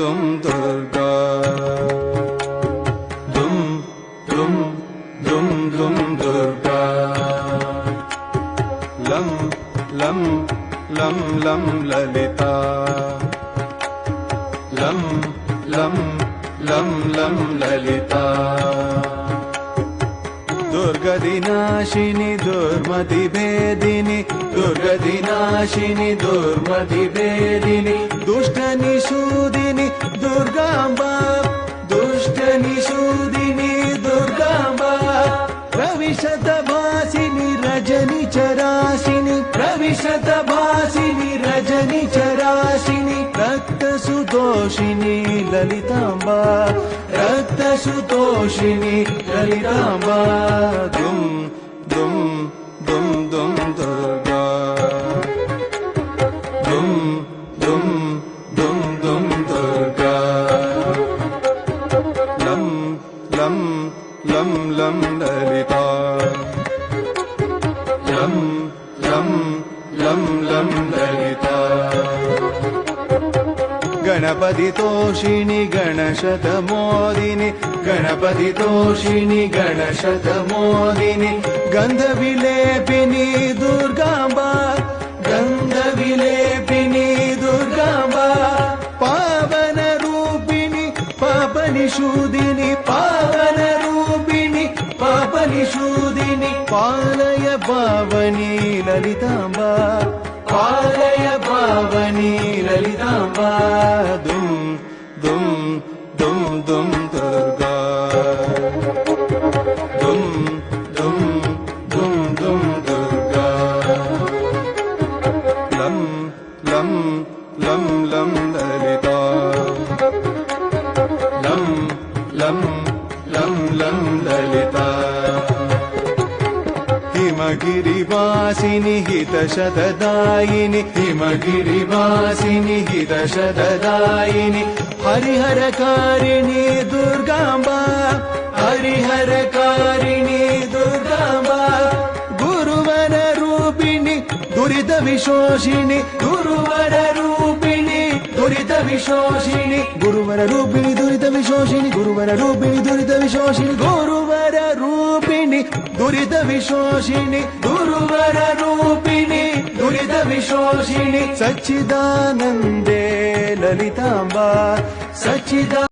लं लं लं लं ललिता। लं लं लं लं ललिता। दुर्गदिनाशिनि दुर्मतिभेदिनि दुर्गदिनाशिनि दुर्मतिभेदिनि दुष्टनिषूदिनि दुर्गाम्बा दुष्टनिषूदिनि दुर्गाम्बा प्रविशतभासिनि रजनि चराशिनि प्रविशतभासिनि रक्तसुदोषिनि ललिताम्बा रक्तसुतोषिनि ललिताम्बा गणपतितोषिणि गणशतमोदिनि गणपतितोषिणि गणशतमोदिनि गन्धविलेपिनि दुर्गाम्बा गन्धविलेपिनि दुर्गाम्बा पावनरूपिणि पापनिषूदिनि पावनरूपिणि पापनिषूदिनि पालय पावनी ललिताम्बा पालय पावनी ललिताम्बा दुं दुं हिमगिरिवासिनि हितशतदायिनि। हिमगिरिवासिनि हितशतदायिनि। हरिहरकारिणि दुर्गाम्बा हरिहरकारिणि दुर्गाम्बा। गुरुवररूपिणि दुरितविशोषिणि। गुरुवररूपिणि दुरितविशोषिणि। गुरुवररूपिणि दुरितविशोषिणि। गुरुवररूपिणि दुरितविशोषिणि। गुरुवररूपिणि दुरितविशोषिणि गुरुवररूपिणि दुरितविशोषिणि सच्चिदानन्दे ललिताम्बा सच्चिदा